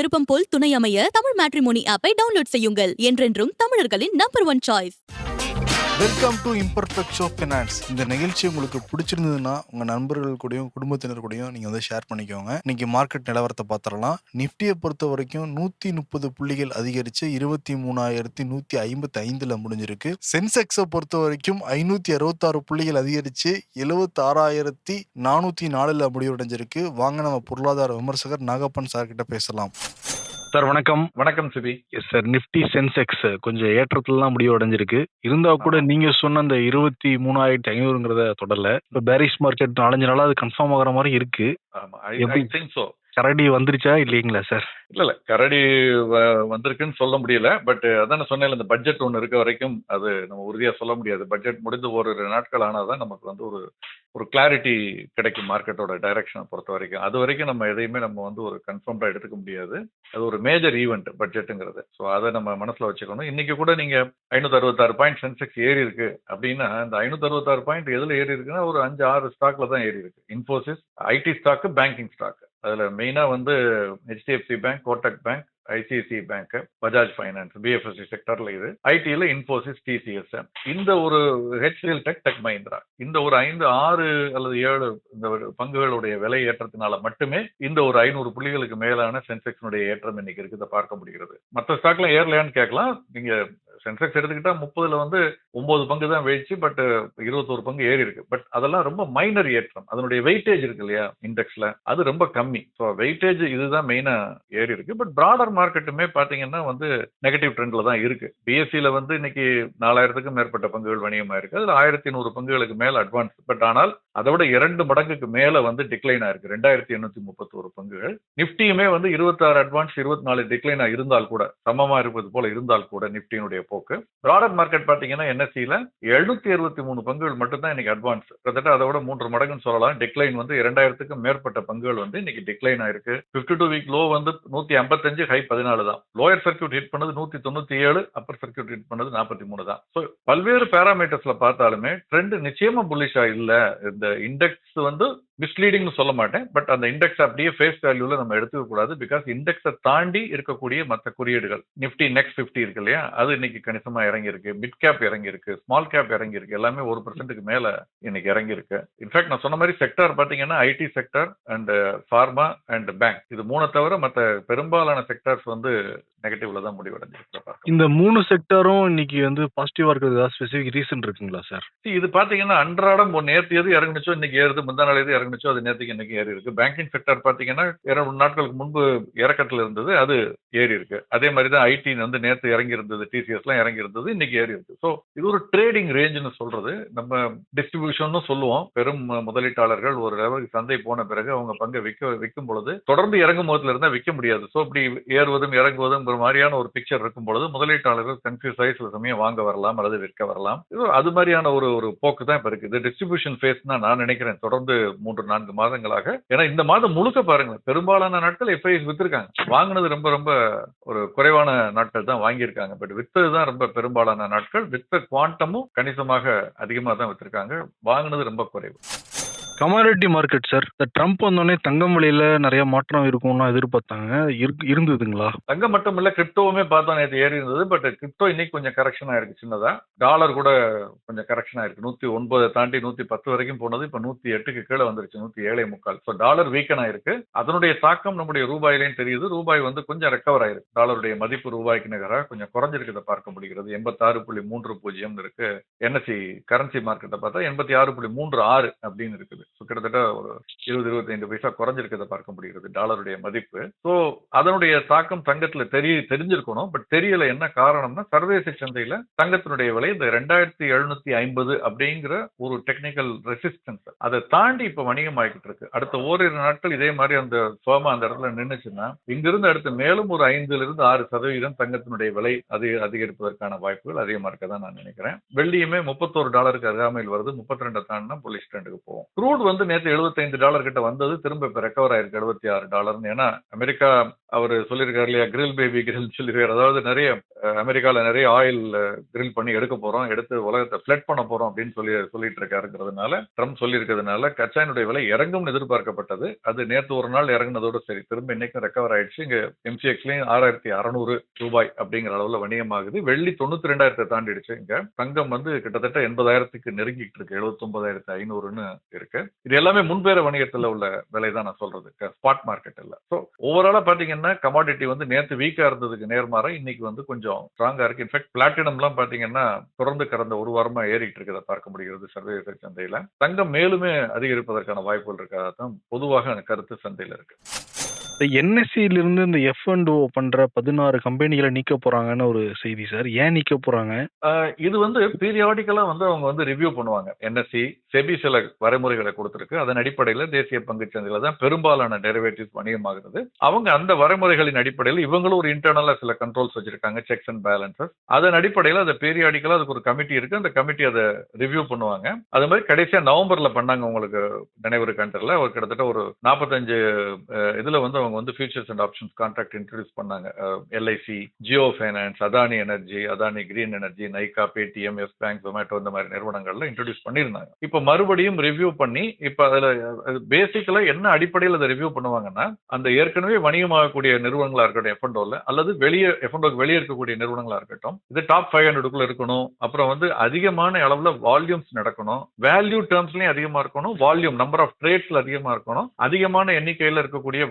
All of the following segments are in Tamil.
விருப்பம் போல் துணை அமைய தமிழ் மேட்ரிமோனி ஆப்பை டவுன்லோட் செய்யுங்கள் என்றென்றும் தமிழர்களின் number one choice welcome to imperfect show finance இந்த நிகழ்ச்சி உங்களுக்கு பிடிச்சிருந்ததுன்னா உங்க நண்பர்கள் கூடயும் குடும்பத்தினர் கூடயும் நீங்க வந்து ஷேர் பண்ணிக்கோங்க. இன்னைக்கு மார்க்கெட் நிலவரத்தை பார்த்துடலாம். நிஃப்டியை பொறுத்த வரைக்கும் நூத்தி முப்பது புள்ளிகள் அதிகரிச்சு இருபத்தி மூணாயிரத்தி நூத்தி ஐம்பத்தி ஐந்துல முடிஞ்சிருக்கு. சென்செக்ஸை பொறுத்த வரைக்கும் ஐநூத்தி அறுபத்தாறு புள்ளிகள் அதிகரிச்சு எழுபத்தாறாயிரத்தி ஆறாயிரத்தி நானூத்தி நாலுல முடிவடைஞ்சிருக்கு. வாங்க நம்ம பொருளாதார விமர்சகர் நாகப்பன் சார்கிட்ட பேசலாம். சார் வணக்கம். வணக்கம் Sibi. Yes sir. Nifty Sensex கொஞ்சம் ஏற்றத்துல தான் முடிவு அடைஞ்சிருக்கு இருந்தா கூட நீங்க சொன்ன அந்த இருபத்தி மூணாயிரத்தி ஐநூறுங்கிறத தொடரல இப்ப பேரிஸ் மார்க்கெட் நாலஞ்சு நாளா அது கன்ஃபார்ம் ஆகுற மாதிரி இருக்கு. கரடி வந்துருச்சா இல்லைங்களா சார்? இல்ல இல்ல கரடி வ- வந்திருக்குன்னு சொல்ல முடியல. பட் அதான் நான் சொன்னேன் இந்த பட்ஜெட் ஒன்று இருக்க வரைக்கும் அது நம்ம உறுதியா சொல்ல முடியாது. பட்ஜெட் முடிந்து ஒரு நாட்கள் ஆனாதான் நமக்கு வந்து ஒரு ஒரு கிளாரிட்டி கிடைக்கும் மார்க்கெட்டோட டைரக்ஷனை பொறுத்த வரைக்கும். அது வரைக்கும் நம்ம எதையுமே நம்ம வந்து ஒரு கன்ஃபார்ம்டா எடுத்துக்க முடியாது. அது ஒரு மேஜர் ஈவெண்ட் பட்ஜெட்டுங்கிறது ஸோ அதை நம்ம மனசுல வச்சுக்கணும். இன்னைக்கு கூட நீங்க ஐநூத்தி அறுபத்தாறு பாயிண்ட் சென்செக்ஸ் ஏறி இருக்கு அப்படின்னா இந்த ஐநூத்தி அறுபத்தாறு பாயிண்ட் எதுல ஏறி இருக்குன்னா ஒரு அஞ்சு ஆறு ஸ்டாக்ல தான் ஏறி இருக்கு. Infosys IT stock banking stock அதுல மெயினா வந்து HDFC bank Kotak bank ICICI bank Bajaj finance BFSC செக்டர்ல இது. ஐடில இன்ஃபோசிஸ் டிசிஎஸ் இந்த ஒரு ஹெச்டிஎல் டெக் டெக் மஹிந்திரா இந்த ஒரு ஐந்து ஆறு அல்லது ஏழு இந்த ஒரு பங்குகளுடைய விலை ஏற்றத்தினால மட்டுமே இந்த ஒரு ஐநூறு புள்ளிகளுக்கு மேலான சென்செக்ஸினுடைய ஏற்றம் இன்னைக்கு இருக்கிறத பார்க்க முடிகிறது. மற்ற ஸ்டாக்ல ஏறலையான்னு கேட்கலாம். நீங்க சென்செக்ஸ் எடுத்துக்கிட்டா முப்பதுல வந்து ஒன்பது பங்கு தான் வீழ்ச்சி பட் இருபத்தோரு பங்கு ஏறி இருக்கு. பட் அதெல்லாம் ரொம்ப மைனர் ஏற்றம். அதனுடைய வெயிட்டேஜ் இருக்கு இல்லையா இண்டெக்ஸ்ல அது ரொம்ப கம்மி. ஸோ வெயிட்டேஜ் இதுதான் மெயினா ஏறி இருக்கு. பட் பிராடர் மார்க்கெட்டுமே பாத்தீங்கன்னா வந்து நெகட்டிவ் ட்ரெண்ட்ல தான் இருக்கு. பிஎஸ்சியில வந்து இன்னைக்கு நாலாயிரத்துக்கும் மேற்பட்ட பங்குகள் வணிகமா இருக்கு. அதுல ஆயிரத்தி நூறு பங்குகளுக்கு மேல அட்வான்ஸ் பட் ஆனால் அதை விட இரண்டு மடங்குக்கு மேல வந்து டிக்ளைன் ஆயிருக்கு ரெண்டாயிரத்தி எண்ணூத்தி முப்பத்தோரு பங்குகள். நிப்டியுமே வந்து இருபத்தாறு அட்வான்ஸ் இருபத்தி நாலு டிக்ளைனா இருந்தால் கூட சமமா இருப்பது போல இருந்தால் கூட நிப்டியினுடைய போக்கு. பிராடர் மார்க்கெட் பாத்தீங்கன்னா என்எஸ்சியில எழுநூத்தி அறுபத்தி மூணு பங்குகள் மட்டும்தான் இன்னைக்கு அட்வான்ஸ் கிட்டத்தட்ட அதோட மூன்று மடங்குன்னு சொல்லலாம். டிக்ளைன் வந்து இரண்டாயிரத்துக்கும் மேற்பட்ட பங்குகள் வந்து இன்னைக்கு டிக்ளைன் ஆயிருக்கு. பிப்டி டூ வீக் லோ வந்து நூத்தி ஐம்பத்தஞ்சு ஹை பதினாலு தான். லோயர் சர்க்யூட் ஹிட் பண்ணது நூத்தி தொண்ணூத்தி ஏழு அப்பர் சர்க்யூட் ஹிட் பண்ணது நாற்பத்தி மூணு தான். ஸோ பல்வேறு பேராமீட்டர்ஸ்ல பார்த்தாலுமே ட்ரெண்ட் நிச்சயமா புல்லிஷா இல்ல. இந்த இண்டெக்ஸ் வந்து மிஸ்லீடிங்னு சொல்ல மாட்டேன். பட் அந்த இண்டெக்ஸ் அப்படியே ஃபேஸ் வேல்யூல நம்ம எடுத்துக்க கூடாது. பிகாஸ் இண்டெக்ஸை தாண்டி இருக்கக்கூடிய மற்ற குறியீடுகள் நிஃப்டி நெக்ஸ்ட் ஃபிஃப்டி இருக்கு இல்லையா? அது இன்னைக்கு கணிசமா இறங்கி இருக்கு மிட் கேப் இறங்கி இருக்கு ஸ்மால் கேப் இறங்கி இருக்கு எல்லாமே ஒரு பர்சன்ட்டுக்கு மேல இன்னைக்கு இறங்கி இருக்கு இன்ஃபேக்ட் நான் சொன்ன மாதிரி செக்டார் பாத்தீங்கன்னா IT sector and pharma and bank இது மூணை தவிர மற்ற பெரும்பாலான செக்டார்ஸ் வந்து நெகட்டிவ்ல தான் முடிவடைஞ்சிருக்கு இந்த மூணு செக்டரும் இன்னைக்கு வந்து பாசிட்டிவா இருக்கிறது ஏதாவது ஸ்பெசிபிக் ரீசன் இருக்குங்களா சார்? இது பாத்தீங்கன்னா அன்றாடம் நேற்று எது இறங்குச்சோ இன்னைக்கு ஏறுது முந்தா நாள் எது இறங்குச்சோ அது நேற்றுக்கு இன்னைக்கு ஏறி இருக்கு. பேங்கிங் செக்டர் பாத்தீங்கன்னா இரண்டு நாட்களுக்கு முன்பு இறக்கத்துல இருந்தது அது ஏறி இருக்கு. அதே மாதிரி தான் ஐடி வந்து நேற்று இறங்கி இருந்தது டிசிஎஸ் எல்லாம் இறங்கி இருந்தது இன்னைக்கு ஏறி இருக்கு. ஸோ இது ஒரு ட்ரேடிங் ரேஞ்சுன்னு சொல்றது. நம்ம டிஸ்ட்ரிபியூஷன் சொல்லுவோம். பெரும் முதலீட்டாளர்கள் ஒரு லெவலுக்கு சந்தை போன பிறகு அவங்க பங்கை விற்க விற்கும் பொழுது தொடர்ந்து இறங்கும் போதுல இருந்தா விற்க முடியாது. ஸோ இப்படி ஏறுவதும் இறங்குவதும் ஒரு மாதிரியான ஒரு பிக்சர் இருக்கும் பொழுது முதலீட்டாளர்கள் கன்ஃபியூஸ் ஆகி சில சமயம் வாங்க வரலாம் அல்லது விற்க வரலாம். இது அது மாதிரியான ஒரு ஒரு போக்கு தான் இப்ப இருக்கு. இது டிஸ்ட்ரிபியூஷன் ஃபேஸ் தான் நான் நினைக்கிறேன் தொடர்ந்து மூன்று நான்கு மாதங்களாக. ஏன்னா இந்த மாதம் முழுக்க பாருங்க பெரும்பாலான நாட்கள் எஃப்ஐஎஸ் வித்திருக்காங்க. வாங்கினது ரொம்ப ரொம்ப ஒரு குறைவான நாட்கள் தான் வாங்கியிருக்காங்க. பட் வித்தது தான் ரொம்ப பெரும்பாலான நாட்கள். வித்த குவாண்டமும் கணிசமாக அதிகமாக தான் வித்திருக்காங்க. வாங்கினது ரொம்ப குறைவு. கமாடிட்டி மார்க்கெட் சார் இந்த ட்ரம்ப் வந்தோடனே தங்கம் விலையில நிறைய மாற்றம் இருக்கும்னு எதிர்பார்த்தாங்க. இருந்ததுங்களா? தங்கம் மட்டும் இல்ல கிரிப்டோவுமே பார்த்தா நேற்று ஏறி இருந்தது. பட் கிரிப்டோ இன்னைக்கு கொஞ்சம் கரெக்ஷன் ஆயிருக்கு. சின்னதா. டாலர் கூட கொஞ்சம் கரெக்ஷன் ஆயிருக்கு. நூத்தி ஒன்பதை தாண்டி நூத்தி பத்து வரைக்கும் போனது. இப்ப நூத்தி எட்டுக்கு கீழே வந்துருச்சு. நூத்தி ஏழே முக்கால். ஸோ டாலர் வீக்கன் ஆயிருக்கு. அதனுடைய தாக்கம் நம்முடைய ரூபாயிலையும் தெரியுது. ரூபாய் வந்து கொஞ்சம் ரெக்கவர் ஆயிருக்கு. டாலருடைய மதிப்பு ரூபாய்க்கு நிகராக கொஞ்சம் குறைஞ்சிருக்கிறத பார்க்க முடிகிறது. எண்பத்தாறு புள்ளி மூன்று பூஜ்ஜியம் இருக்கு. என்எஸ்சி கரன்சி மார்க்கெட்டை பார்த்தா எண்பத்தி ஆறு புள்ளி மூன்று ஆறு அப்படின்னு இருக்குது. கிட்டத்தட்ட ஒரு இருபது இருபத்தைந்து பைசா குறைஞ்சிருக்கிறத பார்க்க முடிகிறது டாலருடைய மதிப்பு. ஸோ அதனுடைய தாக்கம் தங்கத்துல தெரிய தெரிஞ்சிருக்கணும். பட் தெரியல என்ன காரணம்னா சர்வதேச சந்தையில தங்கத்தினுடைய விலை இந்த ரெண்டாயிரத்தி எழுநூத்தி ஐம்பது அப்படிங்கிற ஒரு டெக்னிக்கல் ரெசிஸ்டன்ஸ் அதை தாண்டி இப்ப வணிகம் ஆகிட்டு இருக்கு. அடுத்த ஓரிரு நாட்கள் இதே மாதிரி அந்த சோமா அந்த இடத்துல நின்னுச்சுன்னா இங்கிருந்து அடுத்து மேலும் ஒரு ஐந்துல இருந்து ஆறு சதவீதம் தங்கத்தினுடைய விலை அது அதிகரிப்பதற்கான வாய்ப்புகள் அதிகமா இருக்கதான் நான் நினைக்கிறேன். வெள்ளியுமே முப்பத்தோரு டாலருக்கு அருகாமையில் வருது. முப்பத்தி ரெண்டு தாண்டினா போலீஸ் ஸ்டாண்டுக்கு போகும். க்ரூட் வந்து நேற்று எழுபத்தைந்து டாலர் கிட்ட வந்தது திரும்ப இப்போ ரெக்கவர் ஆயிருக்கு எழுபத்தி ஆறு டாலர்னு. ஏன்னா அமெரிக்கா அவர் சொல்லியிருக்காரு இல்லையா கிரில் பேபி கிரில் சொல்லியிருக்காரு அதாவது நிறைய அஹ், அமெரிக்கால நிறைய ஆயில் கிரில் பண்ணி எடுக்க போறோம் எடுத்து உலகத்தை ஃபிளட் பண்ண போறோம் அப்படின்னு சொல்லி சொல்லிட்டு இருக்காருங்கிறதுனால ட்ரம்ப் சொல்லியிருக்கிறதுனால கச்சா விலை இறங்கும்னு எதிர்பார்க்கப்பட்டது. அது நேற்று ஒரு நாள் இறங்குனதோட சரி திரும்ப இன்னைக்கும் ரெக்கவர் ஆயிடுச்சு. இங்க எம்சிஎக்ஸ்லயும் ஆறாயிரத்தி அறநூறு ரூபாய் அப்படிங்கிற அளவுல வணிகமாகுது. வெள்ளி தொண்ணூத்தி ரெண்டாயிரத்தை தாண்டிடுச்சு இங்க. தங்கம் வந்து கிட்டத்தட்ட எண்பதாயிரத்துக்கு நெருங்கிட்டு இருக்கு. எழுபத்தி ஒன்பதாயிரத்தி ஐநூறுன்னு இருக்கு. இது எல்லாமே முன்பேற வணிகத்துல உள்ள விலை தான் நான் சொல்றது. ஸ்பாட் மார்க்கெட் இல்ல ஸோ ஓவராலா பார்த்தீங்கன்னா கமாடிட்டி வந்து நேற்று வீக்கா இருந்ததுக்கு நேர்மாற இன்னைக்கு வந்து கொஞ்சம் ஸ்ட்ராங்காக இருக்கு. இன்ஃபேக்ட் பிளாட்டினம்லாம் பாத்தீங்கன்னா தொடர்ந்து கடந்த ஒரு வாரமா ஏறிட்டு இருக்கிறத பார்க்க முடிகிறது சர்வதேச சந்தையில. தங்கம் மேலுமே அதிகரிப்பதற்கான வாய்ப்புகள் இருக்கிறதா தான் பொதுவாக கருத்து சந்தையில இருக்கு. இந்த என்எஸ்சியில இருந்து இந்த எஃப் அண்ட் ஓ பண்ற பதினாறு கம்பெனிகளை நீக்க போறாங்கன்னு ஒரு செய்தி சார். ஏன் நீக்க போறாங்க? ஆஹ் இது வந்து பீரியாடிக்கலா வந்து அவங்க வந்து ரிவ்யூ பண்ணுவாங்க. என்எஸ்சி செபி சில வரைமுறைகளை கொடுத்திருக்கு. அதன் அடிப்படையில் தேசிய பங்குச் சந்தையில தான் பெரும்பாலான டெரிவேட்டிவ்ஸ் வணிகமாகிறது. அவங்க அந்த வரைமுறைகளின் அடிப்படையில் இவங்களும் ஒரு இன்டர்னலா சில கண்ட்ரோல்ஸ் வச்சிருக்காங்க செக்ஸ் அண்ட் பேலன்சஸ் அதன் அடிப்படையில் அதை பீரியாடிக்கலா அதுக்கு ஒரு கமிட்டி இருக்கு. அந்த கமிட்டி அதை ரிவ்யூ பண்ணுவாங்க. அது மாதிரி கடைசியா நவம்பர்ல பண்ணாங்க உங்களுக்கு நினைவு கண்டர்ல ஒரு கிட்டத்தட்ட ஒரு நாற்பத்தஞ்சு இதுல வந்து அவங்க வந்து futures and options contract introduce பண்ணாங்க. LIC Jio finance Adani energy Adani green energy Nykaa Paytm yes bank Zomato இந்த மாதிரி நிறுவனங்கள்ல இன்ட்ரடியூஸ் பண்ணியிருந்தாங்க. இப்போ மறுபடியும் ரிவ்யூ பண்ணி இப்போ அதில் பேசிக்கலா என்ன அடிப்படையில் அதை ரிவ்யூ பண்ணுவாங்கன்னா அந்த ஏற்கனவே வணிகமாகக்கூடிய நிறுவனங்களா இருக்கட்டும் எஃப்என்டோல அல்லது வெளியே எஃப்என்டோக்கு வெளியே இருக்கக்கூடிய நிறுவனங்களா இருக்கட்டும் இது டாப் ஃபைவ் ஹண்ட்ரடுக்குள்ள இருக்கணும் அப்புறம் வந்து அதிகமான அளவுல வால்யூம்ஸ் நடக்கணும் வேல்யூ டேர்ம்ஸ்லயும் அதிகமா இருக்கணும் வால்யூம் நம்பர் ஆஃப் ட்ரேட்ஸ்ல அதிகமா இருக்கணும் அதிகமான எண்ணிக்கையில் இருக்கக்கூடிய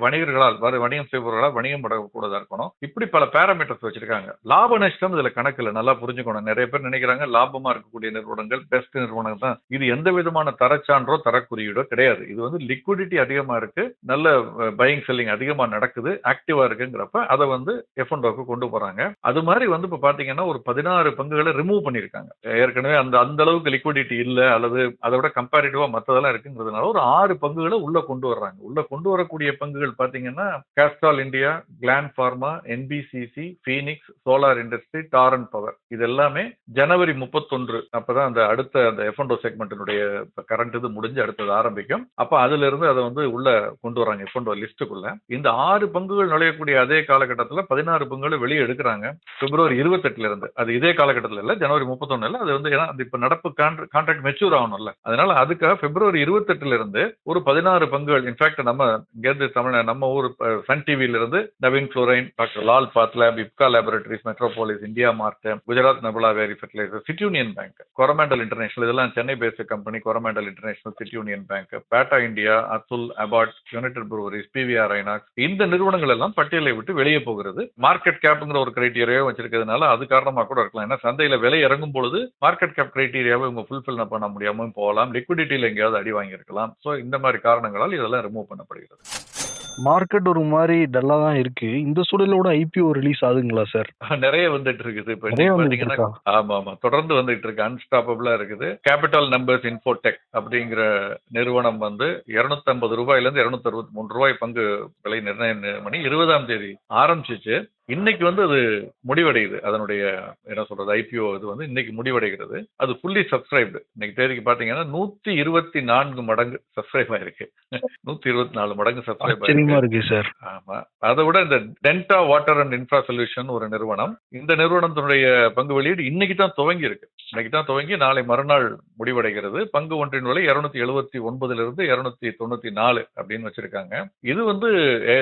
வணிகர்களால் வர வணிகம் செய்பவர்களால் வணிகம் படக்கூடதா இருக்கணும். இப்படி பல பேராமீட்டர்ஸ் வச்சிருக்காங்க. லாப நஷ்டம் இதுல கணக்கு இல்லை. நல்லா புரிஞ்சுக்கணும். நிறைய பேர் நினைக்கிறாங்க லாபமா இருக்கக்கூடிய நிறுவனங்கள் பெஸ்ட் நிறுவனங்கள் தான். இது எந்த விதமான தரச்சான்றோ தரக்குறியீடோ கிடையாது. இது வந்து லிக்விடிட்டி அதிகமா இருக்கு. நல்ல பையிங் செல்லிங் அதிகமா நடக்குது. ஆக்டிவா இருக்குங்கிறப்ப அதை வந்து எஃப் கொண்டு போறாங்க. அது மாதிரி வந்து இப்ப பாத்தீங்கன்னா ஒரு பதினாறு பங்குகளை ரிமூவ் பண்ணிருக்காங்க ஏற்கனவே அந்த அந்த அளவுக்கு லிக்விடிட்டி இல்ல அல்லது அதை விட கம்பேரிட்டிவா மத்ததெல்லாம் இருக்குங்கிறதுனால ஒரு ஆறு பங்குகளை உள்ள கொண்டு வர்றாங்க. உள்ள கொண்டு வரக்கூடிய பங்குகள் பாத்தீங்கன்னா Castrol India Gland pharma NBCC Phoenix solar industry Torrent power இது எல்லாமே ஜனவரி முப்பத்தொன்று அப்பதான் அந்த அடுத்த அந்த எஃப்என்டோ செக்மெண்ட்டினுடைய கரண்ட் இது முடிஞ்சு அடுத்தது ஆரம்பிக்கும். அப்ப அதுல இருந்து அதை வந்து உள்ள கொண்டு வராங்க எஃப்என்டோ லிஸ்ட்டுக்குள்ள இந்த ஆறு பங்குகள் நுழையக்கூடிய அதே காலகட்டத்தில் பதினாறு பங்குகளை வெளியே எடுக்கிறாங்க. பிப்ரவரி இருபத்தெட்டுல இருந்து அது இதே காலகட்டத்தில் இல்லை ஜனவரி முப்பத்தொன்னு அது வந்து ஏன்னா இப்ப நடப்பு கான்ட்ராக்ட் மெச்சூர் ஆகணும்ல. அதனால அதுக்காக பிப்ரவரி இருபத்தெட்டுல இருந்து ஒரு பதினாறு பங்குகள் இன்ஃபேக்ட் நம்ம இங்கேருந்து தமிழ் நம்ம ஊர் ஒரு சன் டிவியில இருந்து Naveen fluorine doctor Lal path lab Ipca laboratories Metropolis India mart Gujarat நபுலா vary fertilizer city union bank Coromandel international இதெல்லாம் Chennai based company Coromandel international city union bank Bata India Atul Abbott United Breweries PVR INOX இந்த நிறுவனங்கள் எல்லாம் பட்டியலை விட்டு வெளியே போகிறது. மார்க்கெட் கேப்ங்கிற ஒரு கிரைட்டீரியாவை வச்சிருக்கிறதுனால அது காரணமா கூட இருக்கலாம். ஏன்னா சந்தையில விலை இறங்கும் பொழுது மார்க்கெட் கேப் கிரைட்டீரியாவை இவங்க ஃபுல்ஃபில் பண்ண முடியாமல் போகலாம். லிக்விடிட்டியில் எங்கேயாவது அடி வாங்கியிருக்கலாம். ஸோ இந்த மாதிரி காரணங்களால் இதெல்லாம் ரிமூவ் பண்ணப்படுகிறது. மார்க்கெட் ஒரு மாதிரி டல்லா தான் இருக்கு. இந்த சூழலோட ஐபிஓ ரிலீஸ் ஆகுங்களா சார் நிறைய வந்துட்டு இருக்குது. இப்ப பாத்தீங்கன்னா? ஆமா ஆமா. தொடர்ந்து வந்துட்டு இருக்கு. அன்ஸ்டாப்பபிளா இருக்குது. கேபிட்டல் நம்பர்ஸ் இன்ஃபோடெக் அப்படிங்கிற நிறுவனம் வந்து 250 ஐம்பது ரூபாயில இருந்து இருநூத்தி அறுபத்தி மூணு ரூபாய் பங்கு விலை நிர்ணயம் பண்ணி இருபதாம் தேதி ஆரம்பிச்சிச்சு. இன்னைக்கு வந்து அது முடிவடையுது. அதனுடைய என்ன சொல்றது ஐபிஓ இது வந்து இன்னைக்கு முடிவடைகிறது. அது ஃபுல்லி சப்ஸ்கிரைப்டு இன்னைக்கு தேதிக்கு பாத்தீங்கன்னா நூத்தி இருபத்தி நான்கு மடங்கு சப்ஸ்கிரைப் ஆயிருக்கு. நூத்தி இருபத்தி நாலு மடங்கு சப்ஸ்கிரைப் ஆயிருக்கு. இருக்கு சார் ஆமா. அதை விட இந்த Denta water and infra solution ஒரு நிறுவனம் இந்த நிறுவனத்தினுடைய பங்கு வெளியீடு இன்னைக்கு தான் துவங்கி இருக்கு. இன்னைக்கு தான் துவங்கி நாளை மறுநாள் முடிவடைகிறது. பங்கு ஒன்றின் விலை இருநூத்தி எழுபத்தி ஒன்பதுல இருந்து இருநூத்தி தொண்ணூத்தி நாலு அப்படின்னு வச்சிருக்காங்க. இது வந்து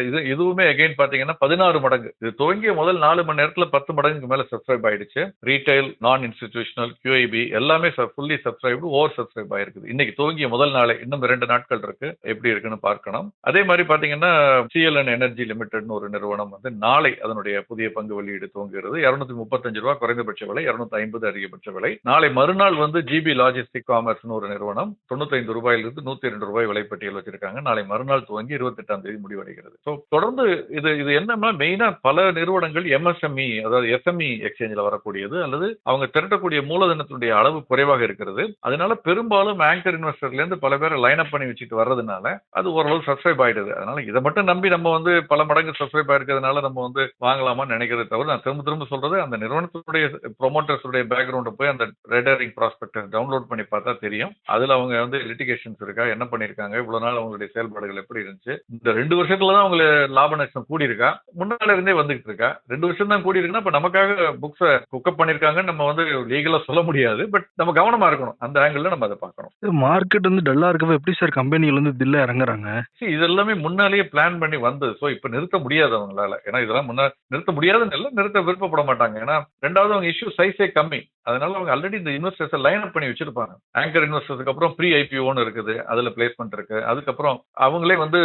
இது இதுவுமே அகைன் பாத்தீங்கன்னா பதினாறு மடங்கு. இது தொடங்கிய முதல் நாலு மணி நேரத்துல பத்து மடங்குக்கு மேல சப்ஸ்கிரைப் ஆயிடுச்சு. ரீட்டைல் நான் இன்ஸ்டிடியூஷனல் கியூஐபி எல்லாமே ஃபுல்லி சப்ஸ்கிரைப்டு ஓவர் சப்ஸ்கிரைப் ஆயிருக்குது. இன்னைக்கு துவங்கிய முதல் நாளே இன்னும் ரெண்டு நாட்கள் இருக்கு. எப்படி இருக்குன்னு பார்க்கணும். அதே மாதிரி பாத்தீங்கன்னா சிஎல்என் எனர்ஜி லிமிடெட்னு ஒரு நிறுவனம் வந்து நாளை அதனுடைய புதிய பங்கு வெளியீடு துவங்குகிறது. இருநூத்தி முப்பத்தஞ்சு ரூபாய் குறைந்தபட்ச விலை இருநூத்தி ஐம்பது அதிகபட்ச விலை. நாளை மறுநாள் வந்து ஜிபி லாஜிஸ்டிக் காமர்ஸ்னு ஒரு நிறுவனம் தொண்ணூத்தைந்து ரூபாயிலிருந்து நூத்தி ரெண்டு ரூபாய் விலைப்பட்டியல் வச்சிருக்காங்க. நாளை மறுநாள் துவங்கி இருபத்தி எட்டாம் தேதி முடிவடைகிறது. தொடர்ந்து இது இது என்னன்னா மெயினா பல நிறுவனம் நிறுவனங்கள் எம்எஸ்எம்இ அதாவது எஸ்எம்இ எக்ஸ்சேஞ்சில் வரக்கூடியது அல்லது அவங்க திரட்டக்கூடிய மூலதனத்தினுடைய அளவு குறைவாக இருக்கிறது. அதனால பெரும்பாலும் ஆங்கர் இன்வெஸ்டர்லேருந்து பல பேரை லைன் அப் பண்ணி வச்சுட்டு வர்றதுனால அது ஓரளவு சப்ஸ்கிரைப் ஆயிடுது. அதனால இதை மட்டும் நம்பி நம்ம வந்து பல மடங்கு சப்ஸ்கிரைப் ஆயிருக்கிறதுனால நம்ம வந்து வாங்கலாமான்னு நினைக்கிறத தவிர நான் திரும்ப திரும்ப சொல்றது அந்த நிறுவனத்துடைய ப்ரொமோட்டர்ஸுடைய பேக்ரவுண்டை போய் அந்த ரெடரிங் ப்ராஸ்பெக்டர் டவுன்லோட் பண்ணி பார்த்தா தெரியும். அதுல அவங்க வந்து லிட்டிகேஷன்ஸ் இருக்கா என்ன பண்ணிருக்காங்க இவ்வளவு நாள் அவங்களுடைய செயல்பாடுகள் எப்படி இருந்துச்சு. இந்த ரெண்டு வருஷத்துல தான் அவங்க லாப நஷ்டம் கூடியிருக்கா. முன்னால இருந்தே வந்துகிட்டு ரெண்டு வருஷம் தான் கூடி இருக்குன்னா இப்ப நமக்காக புக்ஸை குக்கப் பண்ணிருக்காங்கன்னு நம்ம வந்து லீகலா சொல்ல முடியாது. பட் நம்ம கவனமா இருக்கணும். அந்த ஆங்கிள் நம்ம அதை பார்க்கணும். மார்க்கெட் வந்து டல்லா இருக்கப்ப எப்படி சார் கம்பெனிகள் வந்து தில்ல இறங்குறாங்க? See, இதெல்லாமே முன்னாலேயே பிளான் பண்ணி வந்தது. ஸோ இப்போ நிறுத்த முடியாது அவங்களால. ஏன்னா இதெல்லாம் முன்னா நிறுத்த முடியாதுன்னு இல்லை நிறுத்த விருப்பப்பட மாட்டாங்க. ஏன்னா ரெண்டாவது அவங்க இஷ்யூ சைஸே கம்மி. அதனால அவங்க ஆல்ரெடி இந்த இன்வெஸ்டர்ஸை லைன் அப் பண்ணி வச்சிருப்பாங்க. ஆங்கர் இன்வெஸ்டர்ஸ்க்கு அப்புறம் ப்ரீ ஐபிஓன்னு இருக்குது அதுல பிளேஸ்மெண்ட் இருக்கு. அதுக்கப்புறம் அவங்களே வந்து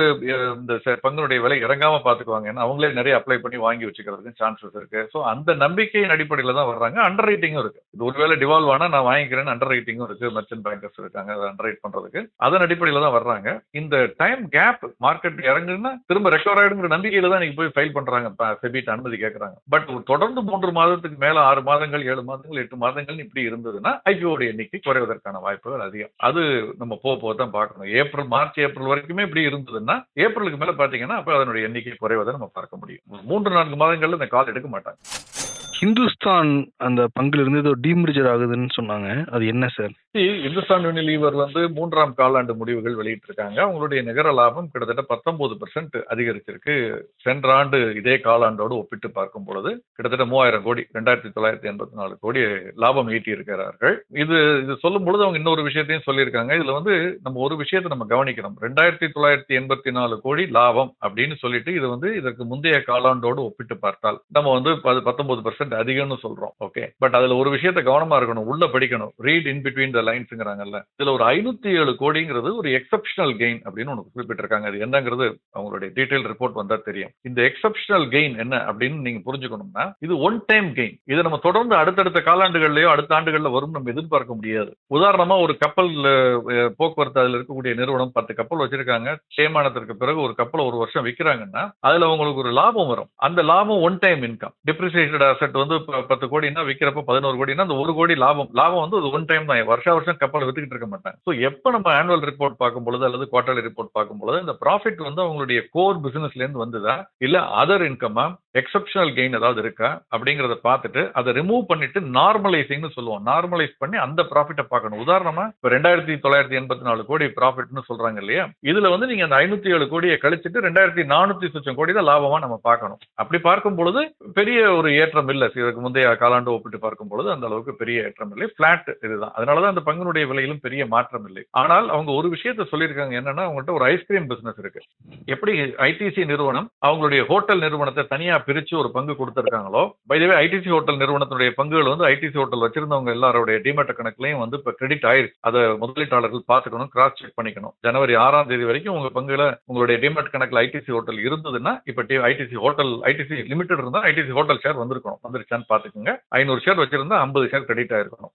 இந்த ச- பங்குனுடைய விலை இறங்காம பாத்துக்குவாங்க. ஏன்னா அவங்களே நிறைய அப்ளை பண்ணி வாங்கி வச்சுக்கிறதுக்கு சான்சஸ் இருக்கு. ஸோ அந்த நம்பிக்கையின் அடிப்படையில் தான் வர்றாங்க. அண்டர் ரைட்டிங்கும் இருக்கு. இது ஒருவேளை டிவால்வ் ஆனா நான் வாங்கிக்கிறேன்னு அண்டர் ரைட்டிங்கும் இருக்கு. மெர்ச்சன்ட் பேங்கர்ஸ் இருக்காங்க அதை அண்டர் ரைட் பண்றதுக்கு. அதன் அடிப்படையில் தான் வர்றாங்க. இந்த டைம் கேப் மார்க்கெட் இறங்குன்னா திரும்ப ரெக்கவர் ஆயிடுங்கிற நம்பிக்கையில தான் நீங்க போய் ஃபைல் பண்றாங்க. செபிட் அனுமதி கேட்கறாங்க பட் தொடர்ந்து மூன்று மாதத்துக்கு மேல ஆறு மாதங்கள் ஏழு மாதங்கள் எட்டு மாதம் மாதங்கள் இப்படி இருந்ததுன்னா ஐபிஓட எண்ணிக்கை குறைவதற்கான வாய்ப்புகள் அதிகம். அது நம்ம போக போக தான் பார்க்கணும். ஏப்ரல் மார்ச் ஏப்ரல் வரைக்குமே இப்படி இருந்ததுன்னா ஏப்ரலுக்கு மேல பாத்தீங்கன்னா அப்ப அதனுடைய எண்ணிக்கை குறைவதை நம்ம பார்க்க முடியும். மூன்று நான்கு மாதங்கள்ல இந்த கால் எடுக்க மாட்டாங்க. ஹிந்துஸ்தான் அந்த பங்குல இருந்து ஏதோ டீமர்ஜர் ஆகுதுன்னு சொன்னாங்க. அது என்ன சார் இந்துஸ்தான் யூனிலீவர் வந்து மூன்றாம் காலாண்டு முடிவுகள் வெளியிட்டிருக்காங்க. அவங்களுடைய நிகர லாபம் கிட்டத்தட்ட பத்தொன்பது பெர்சென்ட் அதிகரிச்சிருக்கு. சென்ற ஆண்டு இதே காலாண்டோடு ஒப்பிட்டு பார்க்கும் பொழுது கிட்டத்தட்ட மூவாயிரம் கோடி ரெண்டாயிரத்தி தொள்ளாயிரத்தி எண்பத்தி நாலு கோடி லாபம் ஈட்டி இருக்கிறார்கள் இது இது சொல்லும் பொழுது அவங்க இன்னொரு விஷயத்தையும் சொல்லியிருக்காங்க. இதுல வந்து நம்ம ஒரு விஷயத்தை நம்ம கவனிக்கணும். ரெண்டாயிரத்தி தொள்ளாயிரத்தி எண்பத்தி நாலு கோடி லாபம் அப்படின்னு சொல்லிட்டு இது வந்து இதற்கு முந்தைய காலாண்டோடு ஒப்பிட்டு பார்த்தால் நம்ம வந்து பத்தொன்பது பெர்சென்ட் அதிகம்னு சொல்றோம் ஓகே பட் அதுல ஒரு விஷயத்தை கவனமா இருக்கணும் உள்ள படிக்கணும். ரீட் இன் பிட்வீன் த லைன்ஸ்ங்கிறாங்கல்ல இதுல ஒரு ஐநூத்தி ஏழு கோடிங்கிறது ஒரு எக்ஸப்ஷனல் கெயின் அப்படின்னு ஒன்று குறிப்பிட்டிருக்காங்க. அது என்னங்கிறது அவங்களுடைய டீடைல் ரிப்போர்ட் வந்தா தெரியும். இந்த எக்ஸப்ஷனல் கெயின் என்ன அப்படின்னு நீங்க புரிஞ்சுக்கணும்னா இது ஒன் டைம் கெயின் இதை நம்ம தொடர்ந்து அடுத்தடுத்த காலாண்டுகள்லயோ அடுத்த ஆண்டுகள்ல வரும் நம்ம எதிர்பார்க்க முடியாது. உதாரணமா ஒரு கப்பல் போக்குவரத்து அதுல இருக்கக்கூடிய நிறுவனம் பத்து கப்பல் வச்சிருக்காங்க. சேமானத்திற்கு பிறகு ஒரு கப்பலை ஒரு வருஷம் விற்கிறாங்கன்னா அதுல அவங்களுக்கு ஒரு லாபம் வரும். அந்த லாபம் one time income depreciated asset வந்து பத்து கோடினா விற்கிறப்ப பதினோரு கோடினா அந்த ஒரு கோடி லாபம். லாபம் வந்து ஒன் டைம் தான். வருஷ வருஷம் கப்பல் வித்துக்கிட்டு இருக்க மாட்டாங்க ஸோ எப்போ நம்ம ஆனுவல் ரிப்போர்ட் பார்க்கும் பொழுது அல்லது குவார்டர்லி ரிப்போர்ட் பார்க்கும் பொழுது இந்த ப்ராஃபிட் வந்து அவங்களுடைய கோர் பிசினஸ்லேருந்து வந்ததா? இல்ல அதர் இன்கமா எக்ஸப்ஷனல் கெயின் ஏதாவது இருக்கா? அப்படிங்கிறத பார்த்துட்டு அதை ரிமூவ் பண்ணிட்டு நார்மலைசிங்னு சொல்லுவோம். நார்மலைஸ் பண்ணி அந்த ப்ராஃபிட்டை பார்க்கணும். உதாரணமா இப்போ ரெண்டாயிரத்தி தொள்ளாயிரத்தி எண்பத்தி நாலு கோடி ப்ராஃபிட்னு சொல்றாங்க இல்லையா? இதுல வந்து நீங்க அந்த ஐநூத்தி ஏழு கோடியை கழிச்சிட்டு ரெண்டாயிரத்தி நானூத்தி சொச்சம் கோடி தான் லாபமா நம்ம பார்க்கணும். அப்படி பார்க்கும் பொழுது பெரிய ஒரு ஏற்றம் இல்லை. இதற்கு முந்தைய காலாண்டு ஒப்பிட்டு பார்க்கும் பொழுது அந்த அளவுக்கு பெரிய ஏற்றம் இல்லை. பிளாட் இதுதான். அதனாலதான் அந்த பங்கினுடைய விலையிலும் பெரிய மாற்றம் இல்லை. ஆனால் அவங்க ஒரு விஷயத்த சொல்லியிருக்காங்க என்னன்னா அவங்கள்ட்ட ஒரு ஐஸ்கிரீம் பிசினஸ் இருக்கு. எப்படி ஐடிசி நிறுவனம் அவங்களுடைய ஹோட்டல் நிறுவனத்தை தனியா பிரிச்சு ஒரு பங்கு கொடுத்திருக்காங்களோ பைதவே ஐடிசி ஹோட்டல் நிறுவனத்தினுடைய பங்குகள் வந்து ஐடிசி ஹோட்டல் வச்சிருந்தவங்க எல்லாருடைய டிமெட்ட கணக்குலையும் வந்து இப்ப கிரெடிட் ஆயிருக்கு அதை முதலீட்டாளர்கள் பார்த்துக்கணும் கிராஸ் செக் பண்ணிக்கணும். ஜனவரி ஆறாம் தேதி வரைக்கும் உங்க பங்குல உங்களுடைய டிமெட் கணக்குல ஐடிசி ஹோட்டல் இருந்ததுன்னா இப்ப ஐடிசி ஹோட்டல் ஐடிசி லிமிடெட் இருந்தா ஐடிசி ஹோட்டல் ஷேர் வந்திருக்கணும். வந்துருச்சான்னு பாத்துக்கோங்க ஐநூறு ஷேர் வச்சிருந்தா ஐம்பது ஷேர் கிரெடிட் ஆயிருக்கணும்.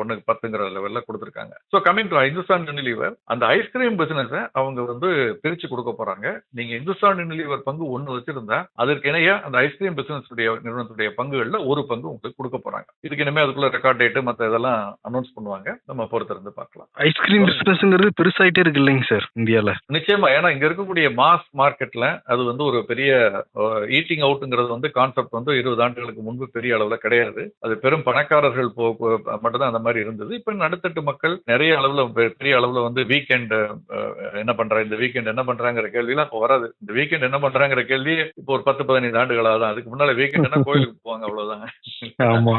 ஒண்ணுக்கு பத்துங்கிற லெவல்ல கொடுத்துருக்காங்க. So coming to Hindustan Unilever அந்த ஐஸ்கிரீம் பிசினஸ் அவங்க வந்து பிரிச்சு கொடுக்க போறாங்க. நீங்க இந்துஸ்தான் யூனிலிவர் பங்கு ஒன்னு வச்சிருந்தா அதற்கு இணைய அந்த ஐஸ்கிரீம் பிசினஸ் நிறுவனத்துடைய பங்குகள்ல ஒரு பங்கு உங்களுக்கு கொடுக்க போறாங்க. இதுக்கு இனிமே அதுக்குள்ள ரெக்கார்ட் டேட் மத்த இதெல்லாம் அனௌன்ஸ் பண்ணுவாங்க. நம்ம பொறுத்திருந்து பார்க்கலாம். ஐஸ்கிரீம் பிசினஸ்ங்கிறது பெருசாயிட்டே இருக்கு இல்லைங்க சார் இந்தியால. நிச்சயமா. ஏன்னா இங்க இருக்கக்கூடிய மாஸ் மார்க்கெட்ல அது வந்து ஒரு பெரிய ஈட்டிங் அவுட்ங்கிறது வந்து கான்செப்ட் வந்து இருபது ஆண்டுகளுக்கு முன்பு பெரிய அளவுல கிடையாது. அது பெரும் பணக்காரர்கள் போ- மட்டும்தான் அந்த மாதிரி இருந்தது. இப்ப நடுத்தட்டு மக்கள் நிறைய அளவுல பெரிய அளவுல வந்து வீக்கெண்ட் என்ன பண்றாங்க இந்த வீக்கெண்ட் என்ன பண்றாங்கிற கேள்விலாம் இப்போ வராது. இந்த வீக்கெண்ட் என்ன பண்றாங்கிற கேள்வி இப்போ ஒரு பத்து பதினைந்து ஆண்டுகளா தான் அதுக்கு முன்னால வீக்கெண்ட்னா கோயிலுக்கு போவாங்க அவ்வளவுதான். ஆமா.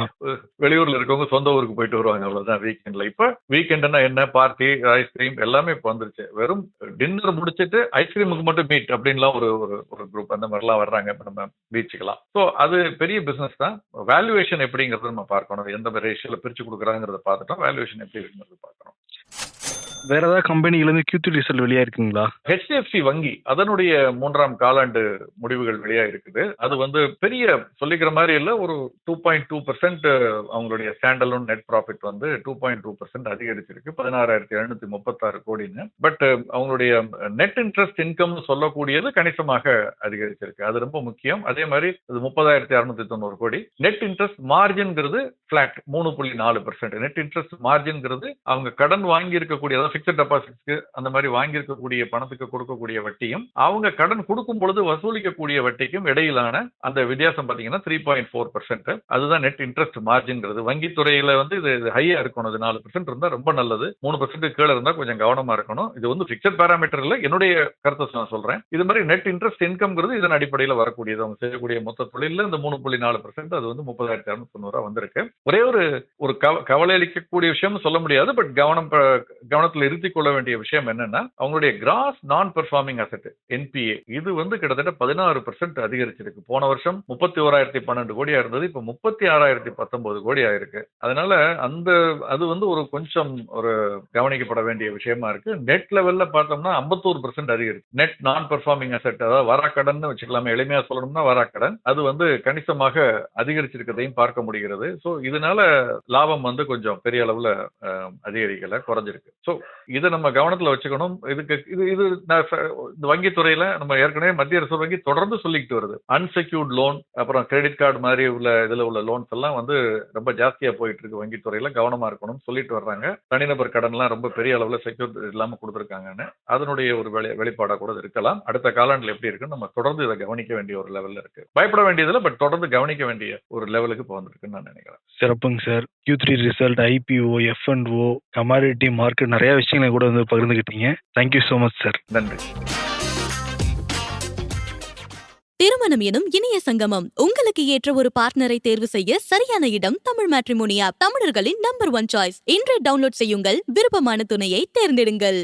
வெளியூர்ல இருக்கவங்க சொந்த ஊருக்கு போயிட்டு வருவாங்க அவ்வளவுதான் வீக்கெண்ட்ல இப்ப வீக்கெண்ட்னா என்ன பார்ட்டி ஐஸ்கிரீம் எல்லாமே இப்ப வந்துருச்சு. வெறும் டின்னர் முடிச்சிட்டு ஐஸ்கிரீமுக்கு மட்டும் மீட் அப்படின்லாம் ஒரு ஒரு ஒரு குரூப் அந்த மாதிரிலாம் வர்றாங்க இப்ப நம்ம பீச்சுக்கெல்லாம் ஸோ அது பெரிய பிசினஸ் தான். வேல்யூவேஷன் எப்படிங்கிறது நம்ம பார்க்கணும். எந்த மாதிரி ரேஷியோல பிரிச்சு கொடுக்குறாங்கிறத பார்த்துட்டோம் வேல்யூவேஷன் எப்படி இருக்குங்கிறது பார்க்கணும். வேற ஏதாவது கம்பெனில இருந்து Q3 ரிசல்ட் வெளியா இருக்குங்களா ஹெச்டிஎஃப்சி வங்கி அதனுடைய மூன்றாம் காலாண்டு முடிவுகள் வெளியா இருக்குது அது வந்து பெரிய சொல்லிக்கிற மாதிரி இல்ல ஒரு டூ பாயிண்ட் டூ பர்சன்ட் அவங்களுடைய ஸ்டாண்டலோன் நெட் ப்ராஃபிட் வந்து டூ பாயிண்ட் டூ பர்சன்ட் அதிகரிச்சிருக்கு. பதினாறாயிரத்தி எழுநூத்தி முப்பத்தாறு கோடின்னு. பட் அவங்களுடைய நெட் இன்ட்ரெஸ்ட் இன்கம் சொல்லக்கூடியது கணிசமாக அதிகரிச்சிருக்கு. அது ரொம்ப முக்கியம். அதே மாதிரி அது முப்பதாயிரத்தி அறுநூத்தி தொண்ணூறு கோடி. நெட் இன்ட்ரெஸ்ட் மார்ஜின்ங்கிறது பிளாட் மூணு புள்ளி நாலு பர்சன்ட் நெட் இன்ட்ரெஸ்ட் மார்ஜின்ங்கிறது அவங்க கடன் வாங்கி இருக்கக்கூடிய அதாவது பிக்சட் டெபாசிட்ஸ்க்கு அந்த மாதிரி வாங்கியிருக்கக்கூடிய பணத்துக்கு கொடுக்கக்கூடிய வட்டியும் அவங்க கடன் கொடுக்கும் பொழுது வசூலிக்கக்கூடிய வட்டிக்கும் இடையிலான அந்த வித்தியாசம் பார்த்தீங்கன்னா த்ரீ பாயிண்ட் ஃபோர் பர்சன்ட் அதுதான் நெட் இன்ட்ரெஸ்ட் மார்ஜின்ங்கிறது வங்கித்துறையில வந்து இது ஹையா இருக்கணும். இது நாலு பர்சன்ட் இருந்தால் ரொம்ப நல்லது. மூணு பர்சன்ட் கீழே இருந்தால் கொஞ்சம் கவனமா இருக்கணும். இது வந்து பிக்சட் பேராமீட்டர் இல்ல. என்னுடைய கருத்தை நான் சொல்றேன். இது மாதிரி நெட் இன்ட்ரெஸ்ட் இன்கம்ங்கிறது இதன் அடிப்படையில் வரக்கூடியது. அவங்க செய்யக்கூடிய மொத்த தொழிலில் இந்த மூணு புள்ளி நாலு பர்சன்ட் அது வந்து முப்பதாயிரத்தி அறுநூத்தி தொண்ணூறு வந்திருக்கு. ஒரே ஒரு ஒரு கவலை அளிக்கக்கூடிய விஷயம் சொல்ல முடியாது. பட் கவனம் கவனத்தில் கவனத்தில் இருத்திக் கொள்ள வேண்டிய விஷயம் என்னன்னா அவங்களுடைய கிராஸ் நான் பெர்ஃபார்மிங் அசெட் என்பிஏ இது வந்து கிட்டத்தட்ட பதினாறு பர்சன்ட் அதிகரிச்சிருக்கு. போன வருஷம் முப்பத்தி ஓராயிரத்தி பன்னெண்டு கோடியா இருந்தது இப்ப முப்பத்தி ஆறாயிரத்தி பத்தொன்பது கோடி ஆயிருக்கு. அதனால அந்த அது வந்து ஒரு கொஞ்சம் ஒரு கவனிக்கப்பட வேண்டிய விஷயமா இருக்கு. நெட் லெவல்ல பார்த்தோம்னா ஐம்பத்தோரு பர்சன்ட் அதிகரிச்சு. நெட் நான் பெர்ஃபார்மிங் அசெட் அதாவது வராக்கடன் வச்சுக்கலாமே எளிமையா சொல்லணும்னா வராக்கடன். அது வந்து கணிசமாக அதிகரிச்சிருக்கிறதையும் பார்க்க முடிகிறது. ஸோ இதனால லாபம் வந்து கொஞ்சம் பெரிய அளவுல அதிகரிக்கல குறைஞ்சிருக்கு. ஸோ இதை நம்ம கவனத்துல வச்சுக்கணும். இதுக்கு இது இது இந்த வங்கித்துறையில நம்ம ஏற்கனவே மத்திய ரிசர்வ் வங்கி தொடர்ந்து சொல்லிக்கிட்டு வருது. அன்செக்யூர்ட் லோன் அப்புறம் கிரெடிட் கார்டு மாதிரி உள்ள இதுல உள்ள லோன்ஸ் எல்லாம் வந்து ரொம்ப ஜாஸ்தியா போயிட்டு இருக்கு வங்கித்துறையில கவனமா இருக்கணும்னு சொல்லிட்டு வர்றாங்க. தனிநபர் கடன்லாம் ரொம்ப பெரிய அளவுல செக்யூர் இல்லாம கொடுத்துருக்காங்கன்னு அதனுடைய ஒரு வெளி வெளிப்பாடா கூட இருக்கலாம். அடுத்த காலாண்டில் எப்படி இருக்குன்னு நம்ம தொடர்ந்து இதை கவனிக்க வேண்டிய ஒரு லெவல்ல இருக்கு. பயப்பட வேண்டியதில்லை பட் தொடர்ந்து கவனிக்க வேண்டிய ஒரு லெவலுக்கு இப்போ வந்திருக்குன்னு நான் நினைக்கிறேன். சிறப்புங்க sir. Q3 result IPO F and O commodity market நிறைய விஷயங்களை கூட வந்து பகிர்ந்துக்கிட்டீங்க தேங்க்யூ ஸோ மச் சார் நன்றி. திருமணம் எனும் இணைய சங்கமம். உங்களுக்கு ஏற்ற ஒரு பார்ட்னரை தேர்வு செய்ய சரியான இடம் தமிழ் மேட்ரிமோனி ஆப் தமிழர்களின் நம்பர் ஒன் சாய்ஸ் இன்றே டவுன்லோட் செய்யுங்கள். விருப்பமான துணையை தேர்ந்தெடுங்கள்.